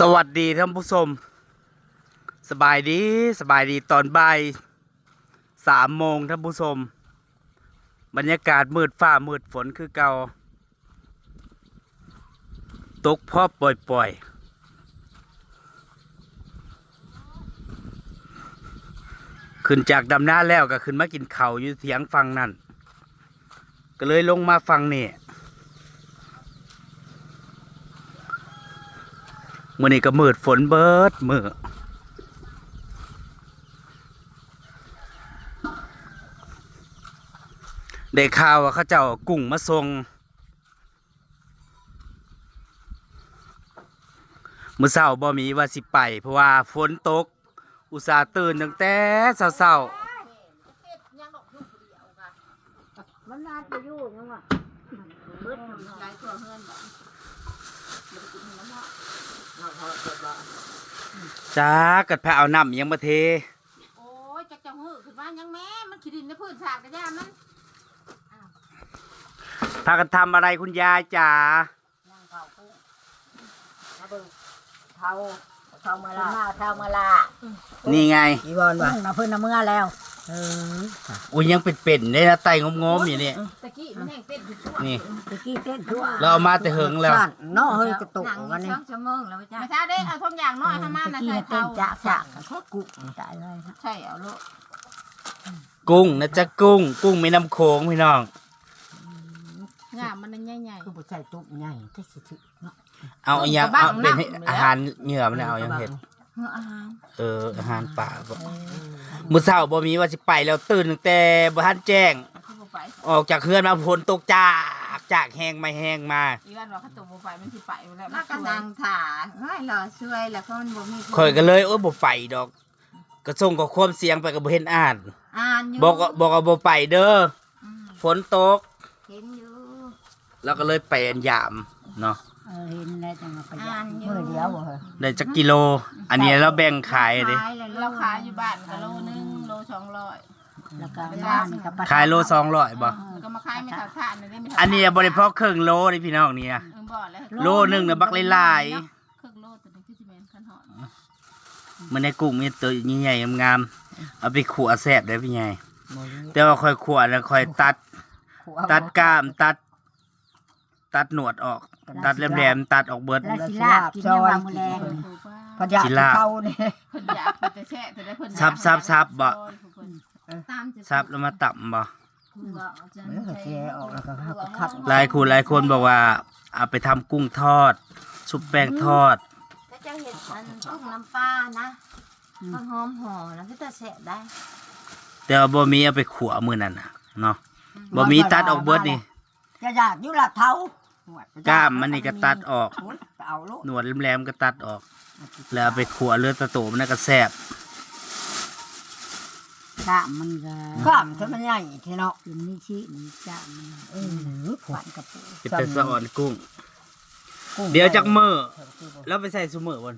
สวัสดีท่านผู้ชม สบายดีสบายดีตอนบ่ายสามโมงท่านผู้ชม บรรยากาศมืดฟ้ามืดฝนคือเก่าตกพ่อปล่อยปล่อยขึ้นจากดำหน้าแล้วก็ขึ้นมากินเข้าอยู่เถียงฟังนั่น ก็เลยลงมาฟังนี่ มื่อนี้ก็มืดฝนเบิดมือได้ข่าวว่าเขาเจ้ากุ้งมาส่งมื้อเช้าบ่มีว่าสิไป เพราะว่าฝนตก อุตส่าห์ตื่นตั้งแต่เช้ามันนานไปอยู่ยังวะเบิดหลายตัวเฮือนบ่ จ้ากัดแพเอาน้ำยังมาเท โอ้ยจักจะหื้อขึ้นมายังแม่มันขี้ดินในพื้นสากกระยามันพากันทำอะไรคุณยายจ๋านั่งเผากุ้งมาเบิ่งเผาเผามาละเผามาละนี่ไงอีบอลว่ะนะเพิ่นน่ะเมื่อแล้ว เอออุ้ยยังเป็นๆเลยนะไตงมๆอยู่นี่ตะกี้มันแห้งเต้นอยู่ช่วงนี่ตะกี้เต้นทั่วเราเอามาแต่เหิงแล้วสั่นเนาะเฮ้ยกระตุกหนังวันนี้ช่องชั่วโมงแล้วจ้ะไม่ใช่เด้เอาทงอย่างน้อยทำมาตะนะกี้ใส่เต้เตานจะจะแค่กุ้งตายเลยนะใช่เอาลูกกุ้งนะจ๊ะกุ้ง กุ้งไม่น้ำโขงพี่น้องงามมันใหญ่คือบ่ใส่ตุ๊กใหญ่ที่สุดเนาะเอาอยังเอาเป็นให้อาหารเหยื่อมันเอาอยังเห็ดๆเมื่ ออาหารเอออาหารป่าบ่มื้อเช้าบ่มีว่าสิไปแล้วตื่นตั้งแต่บ่ทันแจ้ง เขาบ่ไปออกจากเฮือนมาฝนตกจากจากแห้งไม่แห้งมาอีวันว่าเขาตัวบ่ไปมันสิไปแล้วมันก็นั่งถ่าเฮ้ยรอช่วยแล้วก็มันบ่มีข่อยก็เลยโอ้ยบ่ไปดอกก็ส่งข้อความเสียงไปก็บ่เห็นอ่าน อ่านอยู่บอกว่าบอกว่าบ่ไปเด้ออืมฝนตก เห็นอยู่ แล้วก็เลยไปอันยามเนาะ เออเห็นแล้วจังว่าประหยัอ่าดนอยู่ มื้อเดียวบ่เหรอได้จักกิโล อันนี้เราแบ่งขายเด้ขายเลยเราขายอยู่บ้านก็โลนึงโลสองร้อยแล้วก็มานี่ก็ปลขายโล200บ่แล้วก็มาขายไม่เท่าทานเลยได้ไม่เท่าอันนี้บ่ได้พอครึ่งโลนี่พี่น้องนี่นะเออบ่แล้วโลหนึงน่ะบักหลายครึ่งโลตัวนี้คือสิแม่นคันหอนๆมันในกุ้งมีตัวใหญ่ๆงามๆเอาไปขัวแซ่บได้พี่ใหญ่บ่รู้แต่ว่าค่อยขัวแล้วค่อยตัดขัวตัดกล้ามตัด ตัดหนวดออก ตัดแหลมๆตัดออกเบิด แล้วสิลาบกินยังว่ามื้อแลงเพิ่นถูกว่าประหยัดสิลาบ เข้านี่เพิ่นอยากเพิ่นจะแช่แต่ได้เพิ่นอยากซับซับซับบ่ ตามจะซับแล้วมาต่ำบ่คุณว่าเอาจะเออแกะออกแล้วก็หักคัดหลายคนหลายคนบอกว่าเอาไปทำกุ้งทอด ชุบแป้งทอดถ้าจะเห็ดอันกุ้งน้ำปลานะมันหอมห่อแล้วก็จะแสะได้แต่ว่าบ่มีเอาไปขัวมื้อนั้นน่ะเนาะบ่มีตัดออกเบิดนี่จะอยากอยู่ละเท้า กล้ามมันนี่ก็ตัดออก โยเอาลูกหนวดแหลมๆก็ตัดออก แล้วเอาไปขัวเลือดตะโตมันน่ะก็แซ่บกล้ามมันก็กล้ามถ้ามันใหญ่ทีเนาะมันมีชี้มันกล้ามมันเออขวานกระปูเป็นแต่สะอ่อนกุ้งเดี๋ยวจักมื้อแล้วไปใส่ซุมื้อบน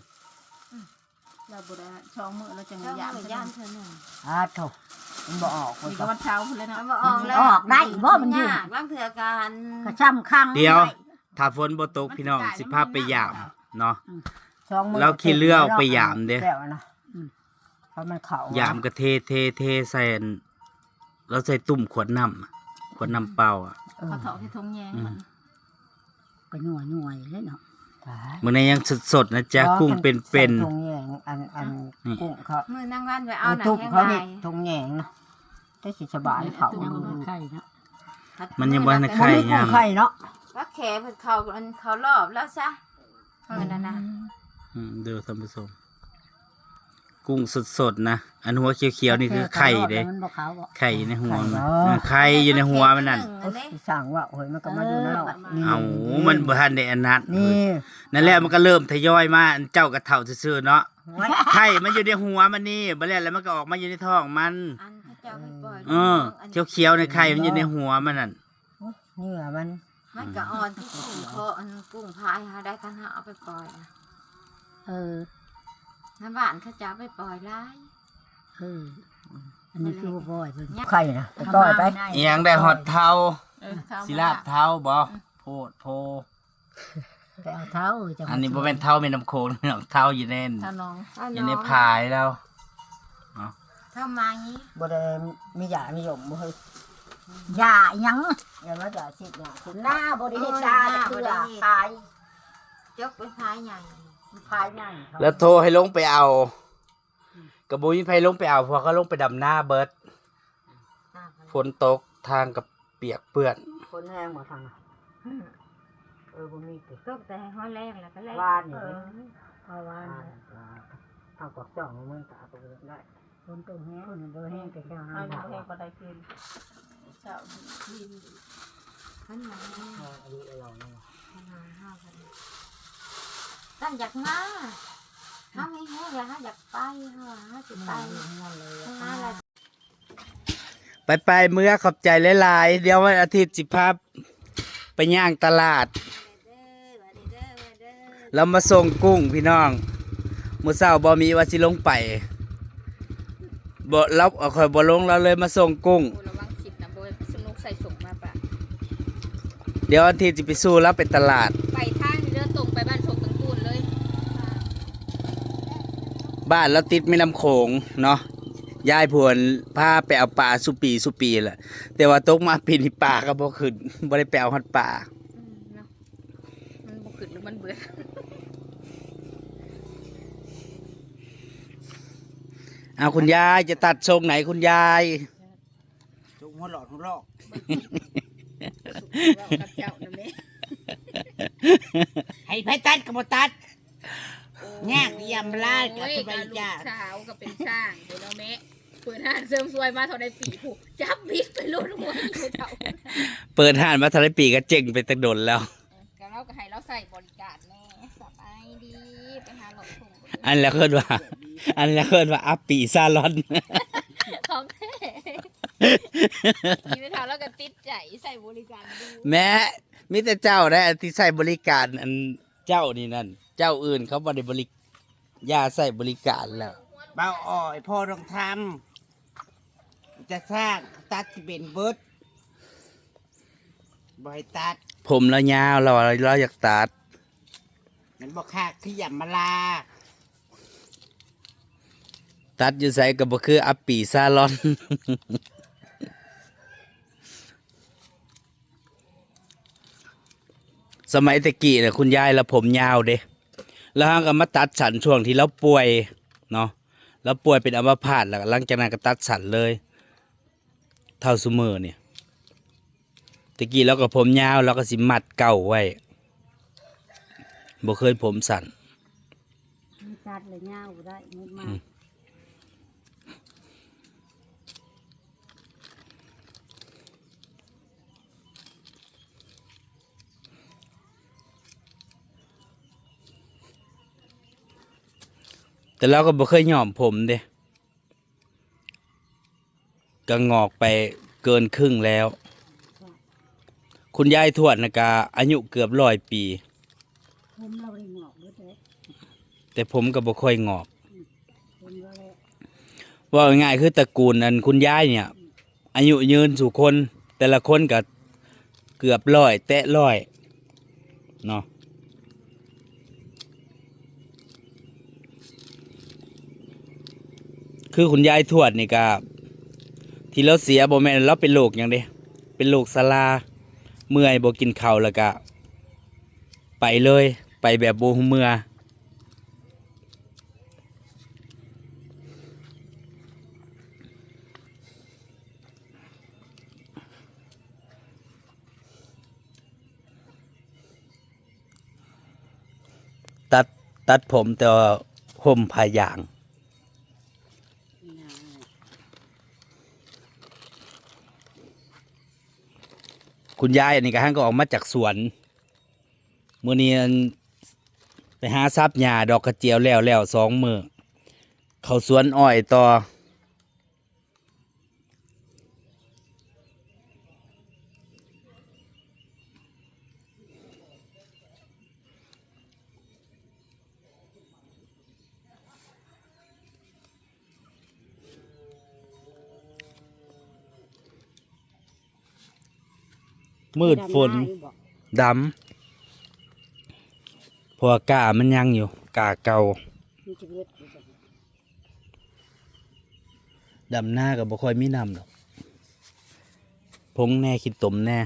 เราบุได้ช่องมือเราจะมียามย่านเธอหนึ่งอ่าโถมันบ่ออกมีก็วันเช้าพุ่นเลยนะมันออกแล้วออกได้บ่มันอยู่ร่างเถื่อการกระช่ำข้างเดี๋ยวถ้าฝนบ่ตกพี่น้องสิพาไปยามเนาะ สองมือแล้วขี่เรือออกไปยามเด้ แล้วนะอืมเพราะมันเข่ายามก็เทเทเทใส่อันแล้วใส่ตุ่มขวดน้ำอะขวดน้ำเปล่าอะเออเขาถอดที่ทงแยงมันก็หน่วยหน่วยเลยเนาะ มื้อนี้ยังสดๆนะจ๊ะกุ้งเป็นใส่ถุงแยงอันอันนี่ กุ้งเขามือนั่งร้านไปเอาเอาหนัตุ้มแห้งเขาไเนี่ยถุงแยงนะได้สิสบายเขาไข่นะๆมันยังบ่ทันได้ไข่มันมีกุ้ยางมไข่เนาะว่าแขเพิ่นเขาอันเขารอบแล้วซะเออนั่นนะอืมเดี๋ยวท่านผู้ชม กุ้งสดๆนะ อันหัวเขียวๆนี่คือไข่เด้มันบ่ขาวบ่ไข่อยู่ในหัวมันไข่เหรอเออไข่อยู่ในหัวมันนั่นโอ๊ยสั่งว่าโอ้ยมันก็มาอยู่นั่นแหละนี่เอามันบ่ทันได้อันนั้นนี่นั่นแหละมันก็เริ่มทยอยมาอันเจ้ากระเท่าซื่อๆเนาะไว้ไข่มันอยู่ในหัวมันนี่บ่แล้วแล้วมันก็ออกมาอยู่ในท้องมัน อันเขาเจ้าไปปล่อยเออเขียวๆในไข่มันอยู่ในหัวมันนั่น เหงื่อมันมันก็อ่อนที่กุ้งเขาอันกุ้งพายหาได้คันหาเอาไปปล่อยนะ เออ น้ำบ้านเขาจะเอาไปปล่อยร้ายเอออันนี้คือบ่อยเพิ่นไข่นะไปต่อยไปอีหยังได้ฮอดเท้าเออเช้สิลาบเท้าบ่โพดโพ ไปเอาเท้าจะอันนี้บ่เป็นเท่าเป็นน้ำโคงน้ำเท่าอยู่แน่นถ้าน้องอยู่ในพายแล้วทำไมบ่ได้มีหยามีหยมบ่เฮ้ยยายังอย่ามาจ่าสิหยาถึงหน้าบริเวณตาจะคือพายยกเป็นพายใหญ่ พายใหญ่แล้วโทรให้ลงไปเอากระบุยไพลงไปเอาเพอเขาลงไปดำหน้าเบิดฝนตกทางกับเปียกเปื้อน คนแห้งบ่ทางน่ะเออบ่มีติก็แต่ให้ห้อยแรกแล้วก็แรกว่านนี่เอเด้อเพราะว่าทางปากจ่องมึงตาตัวได้คนตัวแห้งคนบ่แห้งแต่เจ้าให้หาบ่บ่ให้บ่ได้กินเช้ากิน ขันหลังอายุเราเนาะขันหลังห้าพัน ตั้งอยากมาห้าไม่แห้งแล้วห้าอยากไปห้าห้าจะไปไปนั่นเลยข้างหน้าละไปไปๆเมื่อขอบใจหลายๆ เดี๋ยววันอาทิตย์สิพาไปย่างตลาดแล้วมาส่งกุ้งพี่น้องมื้อเช้าบ่มีว่าสิลงไปบ่รับเอาค่อยบ่ลงเราเลยมาส่งกุ้งระวังขิดนะโบยสนุกใส่ส่งมาปะเดี๋ยววันอาทิตย์สิไปสู้แล้วไปตลาด ไปทางเรือตรงไปบ้านโชคตังกูลเลย บ้านเราติดแม่น้ำโขงเนาะยายพวนพาไปเอาปลาสุปีสุปีแหละแต่ว่าตกมาปีนี้ปลาก็บ่ขึ้นบ่ได้ไปเอาฮอดปลาอืมเนาะมันบุขึ้นหรือมันเบื่อเอาคุณยายจะตัดทรงไหนคุณยายทรงหัวหลอดหัวหลอกกับเจ้านะแม่ให้ไผตัดก็บ่ตัด แยกเยี่ยมลาดกับโอ้ยสบายจ้ากสาวก็เป็นช่างเดี๋ยวเราแม่เปิดห้างเสริมสวยมาเท่าได้ปีผูกจับบิ๊กไปรุ่นหัวอยู่เท่าเปิดห้านมาทะเลปีก็เจ๊งไปตั้งดนแล้ว ก็เราก็ให้เราใส่บริการแน่สบายดีไปหาหลอกถุงอันแล้วเคินว่า อันแล้วเคินว่าอัปปีซาลอนของแท้กินไปทานแล้วก็ติดใจใส่บริการดูแม้มีแต่เจ้าได้ที่ใส่บริการอันเจ้านี่นั่น เจ้าอื่นเขาบริบริยาใส่บริการแล้วเบาอ่อยพ่อต้องทำจะสร้างตัดสิเป็นเบิดบ่ให้ตัด ผมแล้วยาวเราเราอยากตัดมันบอกค่าขยำมาลา ตัดอยู่ใส่ก็บ่คืออัปปีซาลอน สมัยตะกี้เนี่ยคุณยายแล้วผมยาวเด้ แล้วเราก็มาตัดสันช่วงที่เราป่วยเนาะแล้วป่วยเป็นอัมพาตแล้วหลังจากนั้นก็ตัดสันเลย เท่าซุมือเนี่ยตะกี้เราก็ผมยาวเราก็สิมัดเก่าไว้บ่เคยผมสันจัดเลยเงาได้มุดมาอื แต่เราก็บ่เคยยอมผมเด้ก็งอกไปเกินครึ่งแล้ว คุณยายทวดนะกาอายุเกือบร้อยปี ผมเราได้หงอกด้วยเด้แต่ผมก็บ่ค่อยงอก ผมเราได้ว่าง่ายๆคือตระกูลอันคุณยายเนี่ย อายุยืนสู่คน แต่ละคนก็เกือบร้อย แตะร้อยเนาะ คือคุณยายทวดนี่ก็ที่เราเสียบ่แม่นเราเป็นโรคหยังเด้เป็นโรคสลาเมื่อยบ่กินข้าวแล้วก็ไปเลยไปแบบบ่ฮู้เมื่อตัดตัดผมแต่ห่มผ้ายาง คุณยายอันนี้ก็ฮั่งก็ออกมาจากสวนมื่อนี้อันไปหาซับหญ้าดอกกระเจียวแล้วแล้วสองมือเขาสวนอ้อยต่อ มืดฝนดำเพราะว่ากามันยังอยู่กาเก่ามีชีวิตอยู่จังดำหน้ากับบ่ค่อยมีน้ำดอกพงแน่คิดตมแน่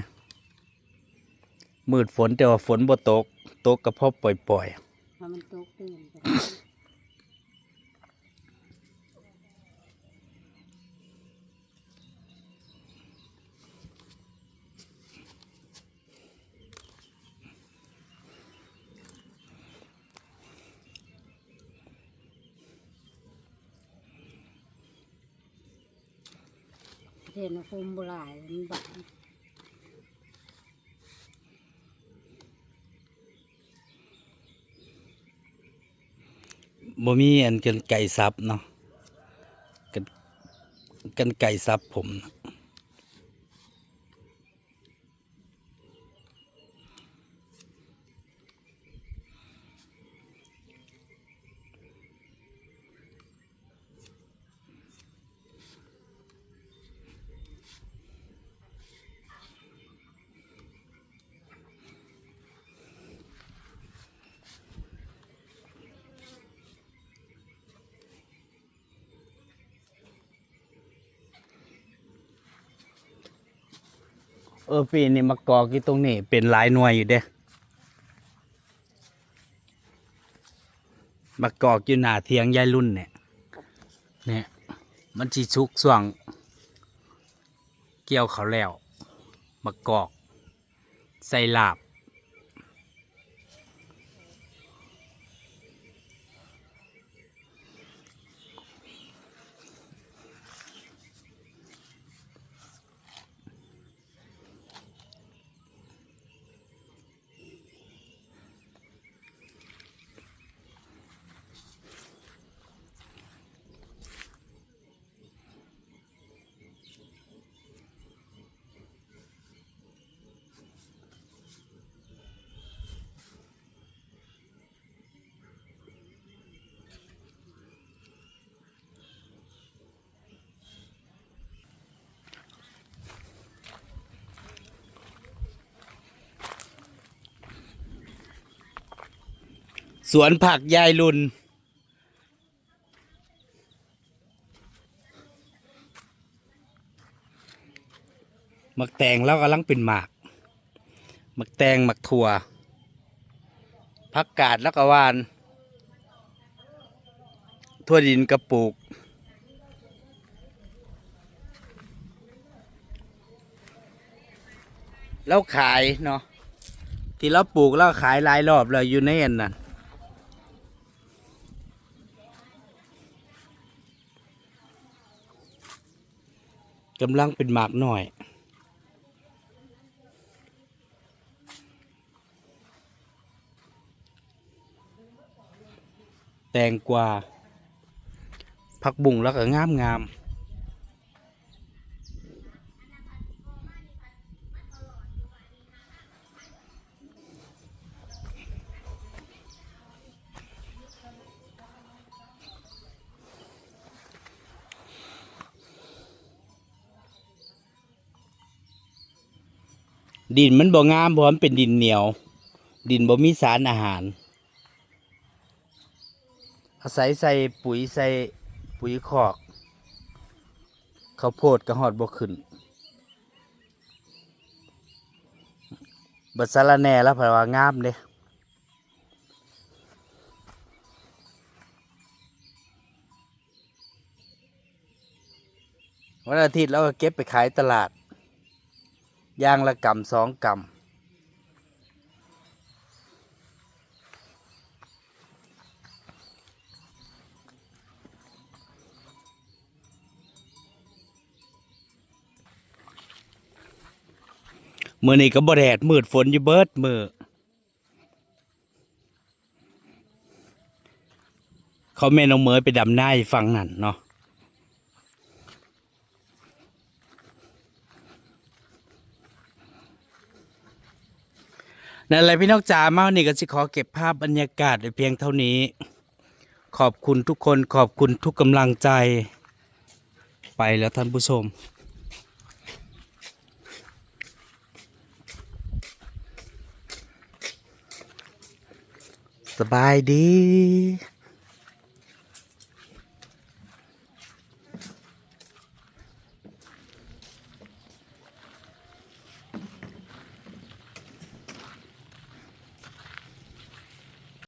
มืดฝนแต่ว่าฝนบ่ตก ตกก็พอปล่อยเพราะมันตกตื่นไป เทนภูมิบุหลายมันบังบ่มีอันกันไก่ซับเนาะกันกันไก่ซับผมนะ ออปีนี้มากอกอยู่ตรงนี้ เป็นหลายหน่วยอยู่เด้มากอกอยู่หน้าเทียงยายรุ่นเนี่ยเนี่ยมันชีชุกส่วง เกี่ยวเขาแล้วมากอก ใส่ลาบ สวนผักยายรุ่นหมักแตงแล้วกำลังเป็นหมาก หมักแตงหมักถั่วผักกาดแล้วก็วาน ทั่วดินกระปลูกแล้วขายเนาะที่เราปลูกแล้วขายหลายรอบแล้วอยู่ในอันนั้น กำลังเป็นหมากหน่อย แตงกวาผักบุ้งแล้วก็งามงาม ดินมันบ่งามเพราะมันเป็นดินเหนียว ดินบ่มีสารอาหาร อาศัยใส่ปุ๋ยใส่ปุ๋ยคอกข้าวโพดกระหอดบ่ขึ้นบัดสาระแหน่แล้วเพราะว่างามเด้วันอาทิตย์เราก็เก็บไปขายตลาด ยางละกำสองกำมือนี้ก็บ่แดดมืดฝนอยู่เบิดมือเขาแม่น้องเมยไปดำหน้าฟังนั่นเนาะ นั่นแหละพี่น้องจ๋าเมาวันนี้ก็สิขอเก็บภาพบรรยากาศไว้เพียงเท่านี้ ขอบคุณทุกคนขอบคุณทุกกำลังใจ ไปแล้วท่านผู้ชมสบายดี